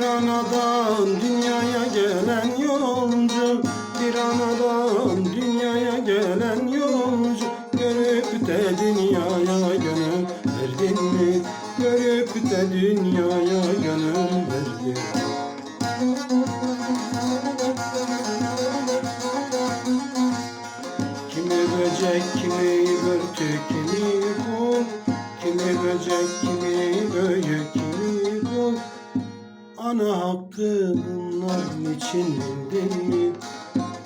Bir anadan dünyaya gelen yolcu Bir anadan dünyaya gelen yolcu Görüp de dünyaya gönül verdin mi? Görüp de dünyaya gönül verdin Kimi böcek, kimi börtü, kimi kul Kimi böcek, kimi böyük Ana hakkı bunların için değil mi?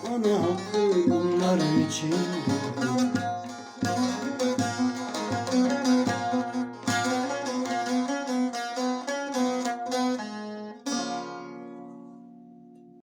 Ana hakkı bunların için